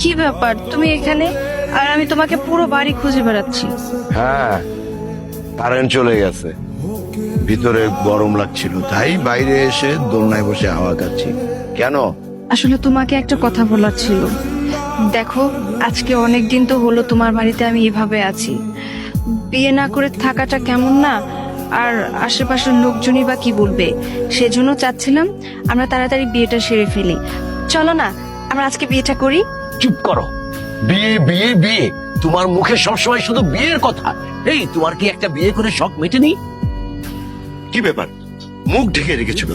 কি ব্যাপার? তুমি এখানে? আর আমি তোমাকে পুরো বাড়ি খুঁজে বেড়াচ্ছি। হ্যাঁ কারেন্ট চলে গেছে। ভিতরে গরম লাগছিল তাই বাইরে এসে দোলনায় বসে হাওয়া খাচ্ছি। কেন? আসলে তোমাকে একটা কথা বলার ছিল। দেখো আজকে অনেক দিন তো হলো তোমার বাড়িতে আমি এভাবে আছি। বিয়ে না করে থাকাটা কেমন না? আর আশেপাশের লোকজনই বা কি বলবে? সেজন্য চাচ্ছিলাম আমরা তাড়াতাড়ি বিয়েটা সেরে ফেলি। চলো না আমরা আজকে বিয়েটা করি। চুপ করো। বিয়ে বিয়ে বিয়ে তোমার মুখে সবসময় শুধু বিয়ের কথা। এই তোমার কি একটা বিয়ে করে শখ মেটেনি? কি ব্যাপার? মুখ ঢেকে রেখেছিল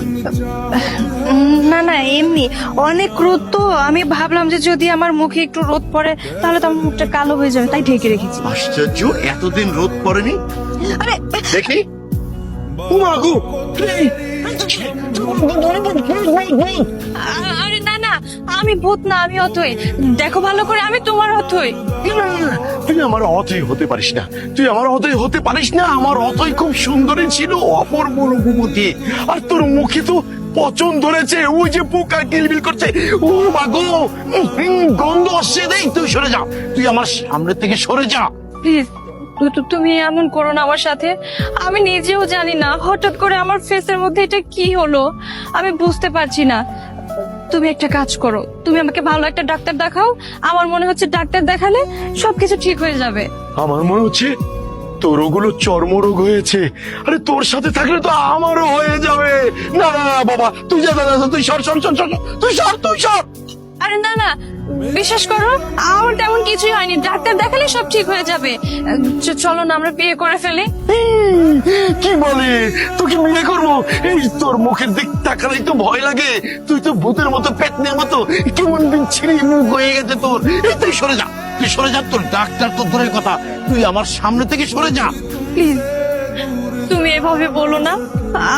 না না এমনি। অনেক রোদ তো। আমি ভাবলাম যে যদি আমার মুখে একটু রোদ পড়ে তাহলে তো আমার মুখটা কালো হয়ে যাবে তাই ঢেকে রেখেছি। আশ্চর্য এতদিন রোদ পড়েনি? আরে দেখি। উমাগো আমি ভূত না আমি অথই। দেখো ভালো করে আমি তোমার অথই। তুই আমার অতই হতে পারিস না। তুই আমার অতই হতে পারিস না আমার অতই খুব সুন্দরী ছিল অপূর্ব রূপবতী। আর তোর মুখে তো পচন ধরেছে ওই যে পোকা কিলবিল করছে। ও মাগো উম, গন্ধ আসছে দেই তুই সরে যা। তুই আমার সামনে থেকে সরে যা। প্লিজ তুমি এমন করো না আমার সাথে। আমি নিজেও জানি না হঠাৎ করে আমার ফেসের মধ্যে এটা কি হলো? আমি বুঝতে পারছি না। তুমি একটা কাজ করো। তুমি আমাকে ভালো একটা ডাক্তার দেখাও। আমার মনে হচ্ছে ডাক্তার দেখালে সবকিছু ঠিক হয়ে যাবে। আমার মনে হচ্ছে তোর ওগুলো চর্ম রোগ হয়েছে। আরে তোর সাথে থাকলে তো আমারও হয়ে যাবে। না না না, বাবা তুই যা তুই সর সর সর সর তুই সর তুই সর। আরে না না বিশ্বাস করো আমার তেমন কিছুই হয়নি। ডাক্তার দেখালে সব ঠিক হয়ে যাবে। চলো না আমরা বিয়ে করে ফেলি। কি বলে? তোকে বিয়ে করব? এই তোর মুখের দিক তাকালেই তো ভয় লাগে। তুই তো ভূতের মতো পেটনের মতো কেমন বিচ্ছিরি মুখ হয়ে গেছে তোর। এই তুই সরে যা তুই সরে যা তোর ডাক্তার তো দূরের কথা। তুই আমার সামনে থেকে সরে যা। প্লিজ তুমি এভাবে বলো না।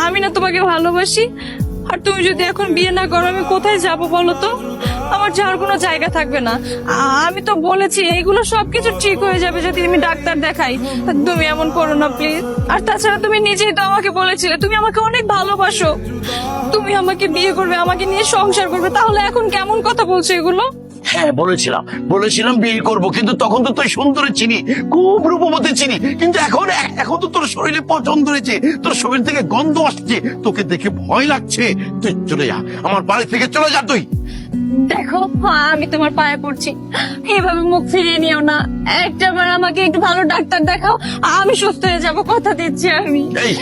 আমি না তোমাকে ভালোবাসি। আর তুমি যদি এখন বিয়ে না করো আমি কোথায় যাব বলো তো? আমার যাওয়ার কোনো জায়গা থাকবে না। আমি তো বলেছি, এগুলো সবকিছু ঠিক হয়ে যাবে যদি আমি ডাক্তার দেখাই। তুমি এমন করো না প্লিজ আর তাছাড়া তুমি নিজেই তো আমাকে বলেছিলে, তুমি আমাকে অনেক ভালোবাসো। তুমি আমাকে বিয়ে করবে, আমাকে নিয়ে সংসার করবে, তাহলে এখন কেমন কথা বলছো এগুলো? হ্যাঁ বলেছিলাম। বলেছিলাম বিয়ে করব কিন্তু তখন তো তুই সুন্দরী চিনি খুব রূপবতী চিনি। কিন্তু এখন এখন তো তোর শরীরে পছন্দ হয়েছে তোর শরীর থেকে গন্ধ আসছে তোকে দেখে ভয় লাগছে। তুই চলে যা আমার বাড়ি থেকে চলে যা তুই। দেখো আমি তোমার পায়ে পড়ছি। এভাবে মুখ ফিরিয়ে নিও না। একটা বার আমাকে একটু ভালো ডাক্তার দেখাও। আমি সুস্থ হয়ে যাব কথা দিচ্ছি আমি। এই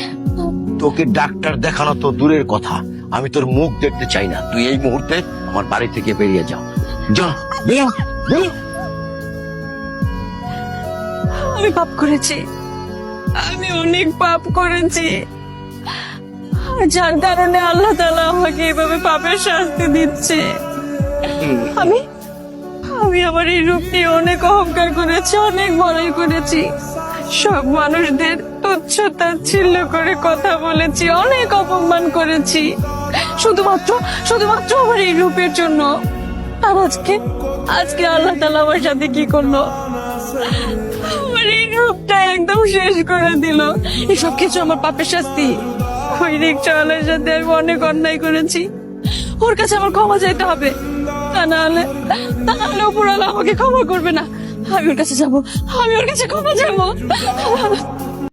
তোকে ডাক্তার দেখানো তো দূরের কথা। আমি তোর মুখ দেখতে চাই না। তুই এই মুহূর্তে আমার বাড়ি থেকে বেরিয়ে যা। যা। আমি পাপ করেছি। আমি অনেক পাপ করেছি। যার কারণে আল্লাহ তাআলা আমাকে এভাবে পাপের শাস্তি দিচ্ছে। আমি আমি আমার এই রূপ নিয়ে অনেক অহংকার করেছি, অনেক বড়াই করেছি। সব মানুষদের তুচ্ছ তাচ্ছিল্য করে কথা বলেছি, অনেক অপমান করেছি। শুধুমাত্র শুধুমাত্র আমার এই রূপের জন্য। আর আজকে? আজকে আল্লাহ তাআলা আমার সাথে কি করল? আমার এই রূপটা একদম শেষ করে দিল। এসব কিছু আমার পাপের শাস্তি। ওই রিক্সাওয়ালার সাথে আমি অনেক অন্যায় করেছি। ওর কাছে আমার ক্ষমা চাইতে হবে। তা না হলে তা না হলে উপরওয়ালা আমাকে ক্ষমা করবে না। আমি ওর কাছে যাব। আমি ওর কাছে ক্ষমা যাব